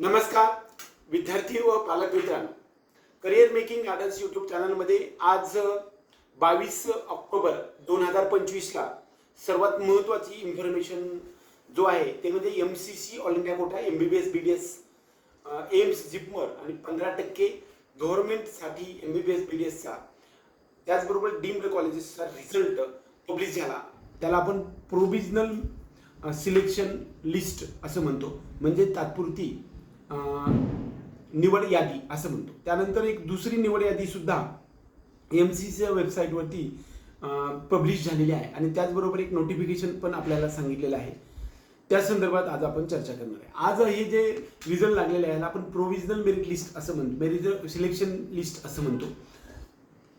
नमस्कार विद्यार्थी व पालक मित्रांनो. करिअर मेकिंग गार्डन्स यूट्यूब चॅनलमध्ये आज बावीस ऑक्टोबर दोन हजार पंचवीसला सर्वात महत्त्वाची इन्फॉर्मेशन जो आहे ते म्हणजे M C C all India quota M B B S B D S AIIMS JIPMER आणि पंधरा टक्के गव्हर्नमेंटसाठी M B B S B D एसचा त्याचबरोबर डीम्ड कॉलेजेसचा रिझल्ट पब्लिश झाला. त्याला आपण प्रोविजनल सिलेक्शन लिस्ट असं म्हणतो. म्हणजे तात्पुरती निवड यादी असं म्हणतो. त्यानंतर एक दुसरी निवड यादी सुद्धा एम सी सीच्या वेबसाईटवरती पब्लिश झालेली आहे. आणि त्याचबरोबर एक नोटिफिकेशन पण आपल्याला सांगितलेलं आहे. त्या संदर्भात आज आपण चर्चा करणार आहे. आज हे जे रिझल्ट लागलेले आहे याला आपण प्रोव्हिजनल मेरिट लिस्ट असं म्हणतो. मेरिट सिलेक्शन लिस्ट असं म्हणतो.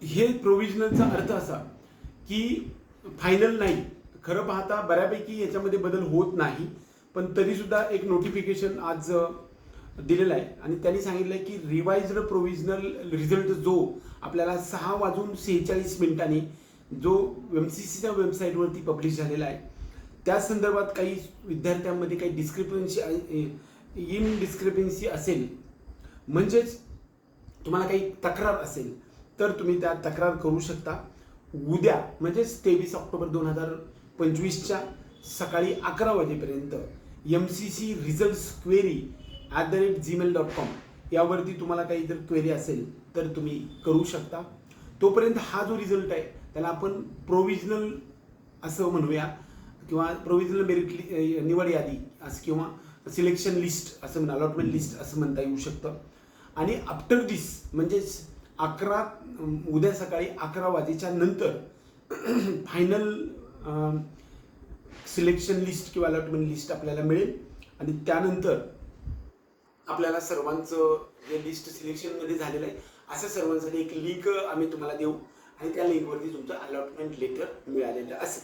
हे प्रोव्हिजनलचा अर्थ असा की फायनल नाही. खरं पाहता बऱ्यापैकी याच्यामध्ये बदल होत नाही. पण तरीसुद्धा एक नोटिफिकेशन आज दिलेला आहे. आणि त्यांनी सांगितलं आहे की रिवाइज्ड प्रोव्हिजनल रिझल्ट जो आपल्याला सहा वाजून सेहेचाळीस मिनिटांनी जो एम सी सीच्या वेबसाईटवरती पब्लिश झालेला आहे त्या संदर्भात काही विद्यार्थ्यांमध्ये काही डिस्क्रिपन्सी इन डिस्क्रिपन्सी असेल म्हणजेच तुम्हाला काही तक्रार असेल तर तुम्ही त्या तक्रार करू शकता. उद्या म्हणजेच तेवीस ऑक्टोबर दोन हजार पंचवीसच्या सकाळी अकरा वाजेपर्यंत M C C result query at the rate Gmail dot com यावरती तुम्हाला काही जर क्वेरी असेल तर तुम्ही करू शकता. तोपर्यंत हा जो रिझल्ट आहे त्याला आपण प्रोविजनल असं म्हणूया किंवा प्रोविजनल मेरिट निवड यादी असं किंवा सिलेक्शन लिस्ट असं म्हणा अलॉटमेंट लिस्ट असं म्हणता येऊ शकतं. आणि आफ्टर दिस म्हणजेच अकरा उद्या सकाळी अकरा वाजेच्या नंतर फायनल सिलेक्शन लिस्ट किंवा अलॉटमेंट लिस्ट आपल्याला मिळेल. आणि त्यानंतर आपल्याला सर्वांचं जे लिस्ट सिलेक्शनमध्ये झालेलं आहे असं सर्वांसाठी एक लिंक आम्ही तुम्हाला देऊ आणि त्या लिंकवरती तुमचं अलॉटमेंट लेटर मिळालेलं असेल.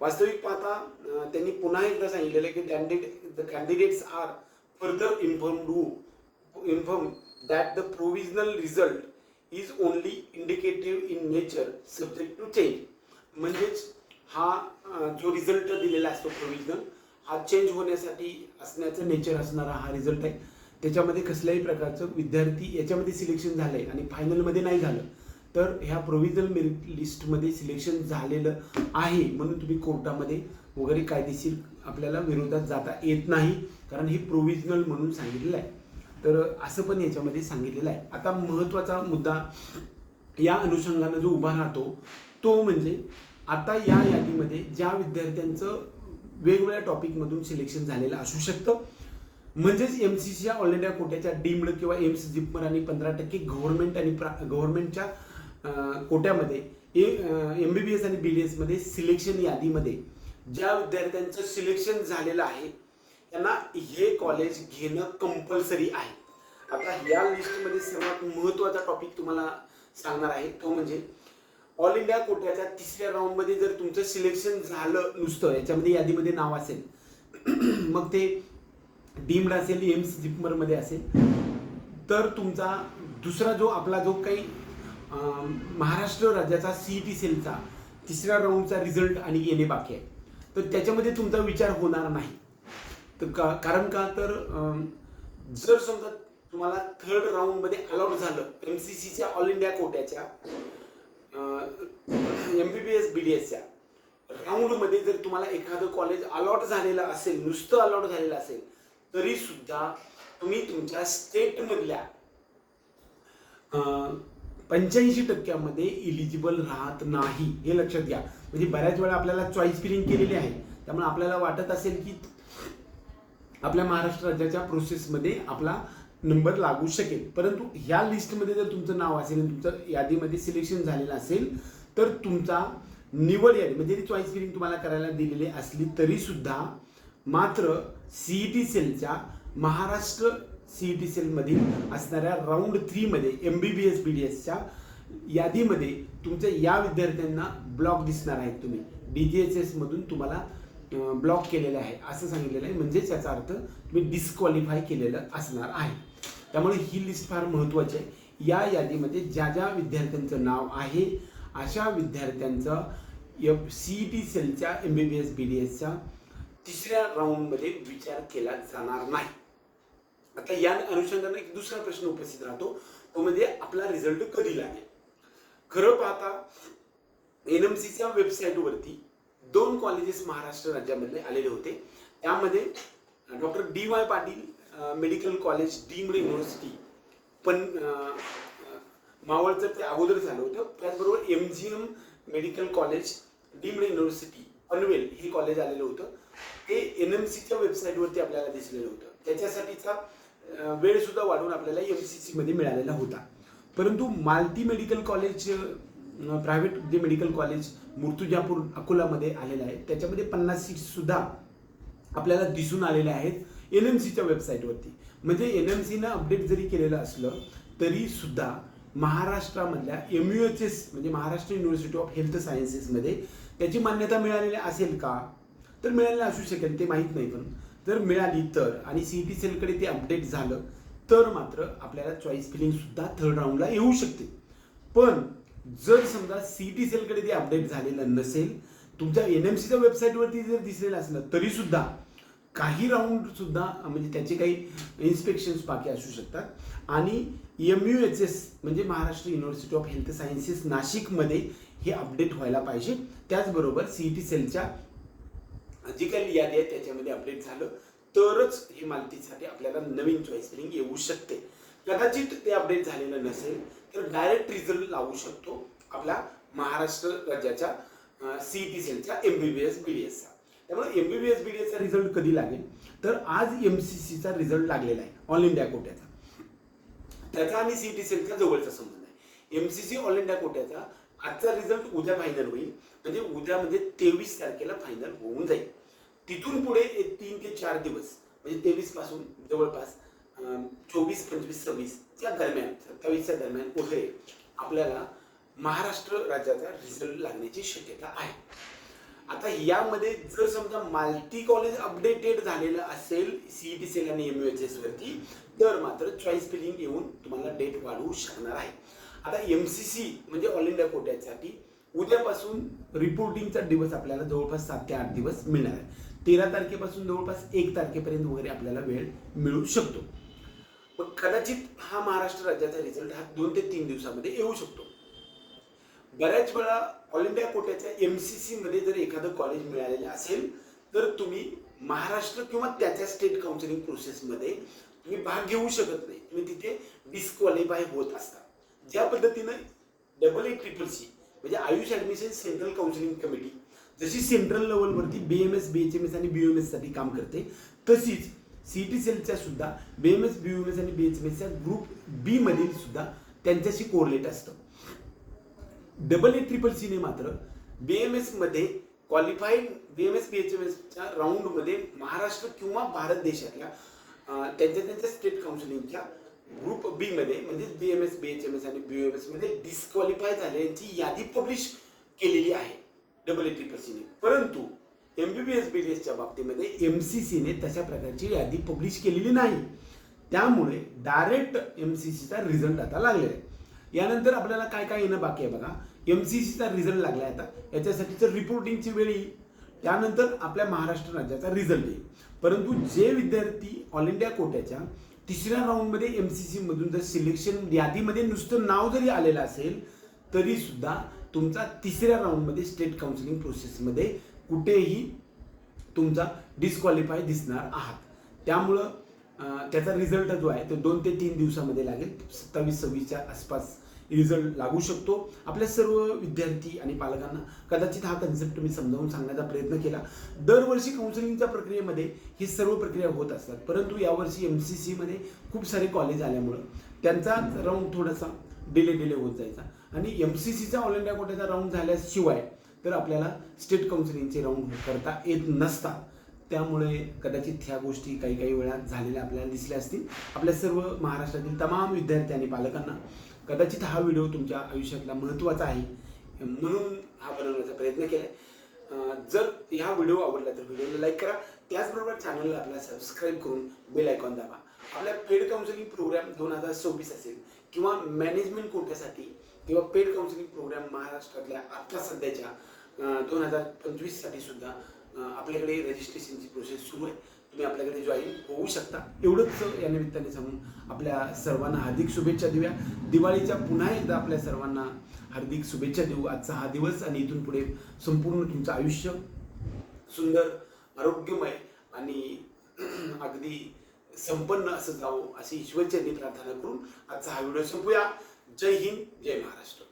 वास्तविक पाहता त्यांनी पुन्हा एकदा सांगितलेलं आहे की candidate the candidates are further inform do inform that the provisional result is only indicative in nature subject to change म्हणजेच हा जो रिझल्ट दिलेला असतो प्रोव्हिजनल हा चेंज होण्यासाठी असण्याचं नेचर असणारा हा रिझल्ट आहे. त्याच्यामध्ये कसल्याही प्रकारचं विद्यार्थी याच्यामध्ये सिलेक्शन झालंय आणि फायनलमध्ये नाही झालं तर ह्या प्रोव्हिजनल मेरिट लिस्टमध्ये सिलेक्शन झालेलं आहे म्हणून तुम्ही कोर्टामध्ये वगैरे कायदेशीर आपल्याला विरोधात जाता येत नाही कारण हे प्रोव्हिजनल म्हणून सांगितलेलं आहे. तर असं पण याच्यामध्ये सांगितलेलं आहे. आता महत्त्वाचा मुद्दा या अनुषंगानं जो उभा राहतो तो म्हणजे आता या यादीमध्ये ज्या विद्यार्थ्यांचं वेगवेगळ्या टॉपिकमधून सिलेक्शन झालेलं असू शकतं म्हणजेच एम सी सीच्या ऑल इंडिया कोट्याच्या डीम्ड किंवा एम्स जिपमर आणि पंधरा टक्के गव्हर्नमेंट आणि प्रा गव्हर्नमेंटच्या कोट्यामध्ये एम बी बी एस आणि बी डी एसमध्ये सिलेक्शन यादीमध्ये ज्या विद्यार्थ्यांचं सिलेक्शन झालेलं आहे त्यांना हे कॉलेज घेणं कंपल्सरी आहे. आता या लिस्टमध्ये सर्वात महत्त्वाचा टॉपिक तुम्हाला सांगणार आहे तो म्हणजे ऑल इंडिया कोट्याच्या तिसऱ्या राऊंडमध्ये जर तुमचं सिलेक्शन झालं नुसतं याच्यामध्ये यादीमध्ये नाव असेल मग ते डीम्ड असेल एम्स जिपमरमध्ये असेल तर तुमचा दुसरा जो आपला जो काही महाराष्ट्र राज्याचा सी ई टी सेलचा तिसऱ्या राऊंडचा रिझल्ट आणि येणे बाकी आहे. तर त्याच्यामध्ये तुमचा विचार होणार नाही. तर का कारण का तर जर समजा तुम्हाला थर्ड राऊंडमध्ये अलॉट झालं एम सी सीच्या all India कोट्याच्या M B B S B D एसच्या राऊंडमध्ये जर तुम्हाला एखादं कॉलेज अलॉट झालेलं असेल नुसतं अलॉट झालेलं असेल तरी सुद्धा तुम्ही तुमच्या स्टेटमधल्या पंच्याऐंशी टक्क्यामध्ये इलिजिबल राहत नाही हे लक्षात घ्या. म्हणजे बऱ्याच वेळा आपल्याला चॉईस फिलिंग केलेली आहे. त्यामुळे आपल्याला वाटत असेल की आपल्या महाराष्ट्र राज्याच्या प्रोसेसमध्ये आपला नंबर लागू शकेल. परंतु ह्या लिस्टमध्ये जर तुमचं नाव असेल आणि तुमचं यादीमध्ये सिलेक्शन झालेलं असेल तर तुमचा निवड यादी म्हणजे चॉईस फिलिंग तुम्हाला करायला दिलेली असली तरीसुद्धा मात्र सी ई टी सेलच्या महाराष्ट्र सीई टी सेलमधील असणाऱ्या round थ्रीमध्ये M B B S B D एसच्या यादीमध्ये तुमच्या या विद्यार्थ्यांना ब्लॉक दिसणार आहेत तुम्ही. डी जी एच एसमधून तुम्हाला ब्लॉक केलेलं आहे असं सांगितलेलं आहे. म्हणजेच याचा अर्थ तुम्ही डिस्क्वालिफाय केलेलं असणार आहे. त्यामुळे ही लिस्ट फार महत्त्वाची आहे. या यादीमध्ये ज्या ज्या विद्यार्थ्यांचं नाव आहे अशा विद्यार्थ्यांचं एफ सी टी सेलच्या M B B S B D एसच्या तिसऱ्या राऊंडमध्ये विचार केला जाणार नाही. आता या अनुषंगाने एक दुसरा प्रश्न उपस्थित राहतो. तो म्हणजे आपला रिझल्ट कधी लागेल? खरं पाहता एनएमसीच्या वेबसाईटवरती दोन कॉलेजेस महाराष्ट्र राज्यामधले आलेले होते. त्यामध्ये doctor D Y Patil medical college deemed university पण मावळचं ते अगोदर झालं होतं. त्याचबरोबर M G M medical college deemed university Panvel हे कॉलेज आलेलं होतं. ते एन एम सीच्या वेबसाईटवरती आपल्याला दिसलेलं होतं. त्याच्यासाठीचा वेळ सुद्धा वाढवून आपल्याला एम सी सीमध्ये मिळालेला होता. परंतु मालती मेडिकल कॉलेज प्रायव्हेट जे मेडिकल कॉलेज मूर्तुजापूर अकोलामध्ये आलेलं आहे त्याच्यामध्ये पन्नास सीट सुद्धा आपल्याला दिसून आलेले आहेत एन एम सीच्या वेबसाईटवरती म्हणजे एन एम सीनं अपडेट जरी केलेलं असलं तरी सुद्धा महाराष्ट्रामधल्या एम यू एच एस म्हणजे महाराष्ट्र युनिव्हर्सिटी ऑफ हेल्थ सायन्सेसमध्ये त्याची मान्यता मिळालेली असेल का? तर मिळालेलं असू शकेल ते माहीत नाही पण. जर मिळाली तर आणि सी टी सेलकडे ते अपडेट झालं तर मात्र आपल्याला चॉईस फिलिंगसुद्धा थर्ड राऊंडला येऊ शकते. पण जर समजा सी टी सेलकडे ते अपडेट झालेलं नसेल तुमच्या एन एम सीच्या वेबसाईटवरती जर दिसलेलं असलं तरीसुद्धा काही राऊंड सुद्धा म्हणजे त्याचे काही इन्स्पेक्शन्स बाकी असू शकतात. आणि एम यू एच एस म्हणजे Maharashtra university of health sciences नाशिकमध्ये हे अपडेट व्हायला पाहिजे. त्याचबरोबर सी टी सेलच्या जी काही यादी आहे त्याच्यामध्ये अपडेट झालं. तरच हे मालतीसाठी आपल्याला नवीन चॉईस फिलिंग येऊ शकते. कदाचित ते अपडेट झालेलं नसेल तर डायरेक्ट रिझल्ट लावू शकतो आपला महाराष्ट्र राज्याच्या सीईटी टी सेलच्या M B B S B D एसचा त्यामुळे M B B S B D एसचा result कधी लागेल? तर आज एम सी सीचा रिझल्ट लागलेला आहे ऑल इंडिया कोट्याचा. त्याचा आणि सी टी सेलचा जवळचा संबंध आहे. M C C all India कोट्याचा आजचा रिझल्ट उद्या फायनल होईल. म्हणजे उद्या म्हणजे तेवीस तारखेला फायनल होऊन जाईल. तिथून पुढे तीन ते चार दिवस म्हणजे तेवीसपासून जवळपास चोवीस पंचवीस सव्वीस या दरम्यान सत्तावीसच्या दरम्यान कुठे आपल्याला महाराष्ट्र राज्याचा रिझल्ट लागण्याची शक्यता आहे. आता यामध्ये जर समजा माल्टी कॉलेज अपडेटेड झालेलं असेल सीईटी सेल आणि एम एच एस वरती तर मात्र चॉईस फिलिंग येऊन तुम्हाला डेट वाढवू शकणार आहे. आता एम सी सी म्हणजे ऑल इंडिया कोट्यासाठी उद्यापासून रिपोर्टिंगचा दिवस आपल्याला जवळपास सात ते आठ दिवस मिळणार आहे. तेरा तारखेपासून जवळपास एक तारखेपर्यंत वगैरे आपल्याला वेळ मिळू शकतो. पण कदाचित हा महाराष्ट्र राज्याचा रिझल्ट हा दोन ते तीन दिवसामध्ये येऊ शकतो. बऱ्याच वेळा ऑल इंडिया कोट्याच्या एम सी सी मध्ये जर एखादं कॉलेज मिळालेलं असेल तर तुम्ही महाराष्ट्र किंवा त्याच्या स्टेट काउन्सिलिंग प्रोसेसमध्ये तुम्ही भाग घेऊ शकत नाही. तुम्ही तिथे डिस्क्वालिफाय होत असता. ज्या पद्धतीनं डबल ए ट्रिपल सी म्हणजे Ayush admission central counselling committee जशी सेंट्रल लेवलवरती B M S B H M S आणि बी एम एससाठी काम करते तशीच सी टी सेलच्या सुद्धा B M S B M S आणि बी एच एम एसच्या ग्रुप बी मधील सुद्धा त्यांच्याशी कोरलेट असतं. डबल ए ट्रिपल सीने मात्र बी एम एसमध्ये qualified B M S B H M एसच्या राऊंडमध्ये महाराष्ट्र किंवा भारत देशातल्या त्यांच्या त्यांच्या स्टेट काउन्सिलिंगच्या ग्रुप बी मध्ये म्हणजे B M S B H M S आणि बी एम एसमध्ये डिस्क्वालिफाय झालेल्यांची यादी पब्लिश केलेली आहे. डबल ए ट्रिपल सीने परंतु एमबीबीएस बी डी एसच्या बाबतीमध्ये एम सी सीने तशा प्रकारची यादी पब्लिश केलेली नाही. त्यामुळे डायरेक्ट एम सी सीचा रिझल्ट आता लागलेला आहे. यानंतर आपल्याला काय काय येणं बाकी आहे बघा. एम सी सीचा रिझल्ट लागलाय आता. याच्यासाठीचं रिपोर्टिंगची वेळ येईल. त्यानंतर आपल्या महाराष्ट्र राज्याचा रिझल्ट येईल. परंतु जे विद्यार्थी ऑल इंडिया कोट्याच्या तिसऱ्या राऊंडमध्ये एम सी सी मधून जर सिलेक्शन यादीमध्ये नुसतं नाव जरी आलेलं असेल तरी सुद्धा तुमचा तिसऱ्या राऊंडमध्ये स्टेट काउन्सिलिंग प्रोसेसमध्ये कुठेही तुमचा डिस्क्वालिफाय दिसणार आहात. त्यामुळं त्याचा रिझल्ट जो आहे तो दोन ते तीन दिवसामध्ये लागेल. सत्तावीस सव्वीसच्या आसपास रिझल्ट लागू शकतो. आपल्या सर्व विद्यार्थी आणि पालकांना कदाचित हा कन्सेप्ट मी समजावून सांगण्याचा प्रयत्न केला. दरवर्षी काउन्सिलिंगच्या प्रक्रियेमध्ये ही सर्व प्रक्रिया होत असतात. परंतु यावर्षी एम सी सीमध्ये खूप सारे कॉलेज आल्यामुळं त्यांचा राऊंड थोडासा डिले डिले होत जायचा. आणि एम सी सीचा ऑल इंडिया कोट्याचा राऊंड झाल्याशिवाय तर आपल्याला स्टेट काउन्सिलिंगचे राऊंड करता येत नसतात त्यामुळे कदाचित ह्या गोष्टी काही काही वेळा झालेल्या आपल्याला दिसल्या असतील. आपल्या सर्व महाराष्ट्रातील तमाम विद्यार्थी आणि पालकांना कदाचित हा व्हिडिओ तुमच्या आयुष्यातला महत्त्वाचा आहे म्हणून हा बनवण्याचा प्रयत्न केला जर हा व्हिडिओ आवडला तर व्हिडिओला लाईक करा. त्याचबरोबर चॅनलला आपला सबस्क्राईब करून बेल आयकॉन दाबा. आपल्या पेड काउन्सिलिंग प्रोग्राम दोन हजार सव्वीस असेल किंवा मॅनेजमेंट कोट्यासाठी किंवा पेड काउन्सिलिंग प्रोग्राम महाराष्ट्रातल्या आता सध्याच्या दोन हजार पंचवीससाठी सुद्धा आपल्याकडे रजिस्ट्रेशनची प्रोसेस सुरू आहे. तुम्ही आपल्याकडे जॉईन होऊ शकता. एवढंच या निमित्ताने सांगून आपल्या सर्वांना हार्दिक शुभेच्छा देऊया. दिवाळीच्या पुन्हा एकदा आपल्या सर्वांना हार्दिक शुभेच्छा देऊ. आजचा हा दिवस आणि इथून पुढे संपूर्ण तुमचं आयुष्य सुंदर आरोग्यमय आणि अगदी संपन्न असं जावं अशी ईश्वरचरणी प्रार्थना करून आजचा हा व्हिडिओ संपूया. जय हिंद जय महाराष्ट्र.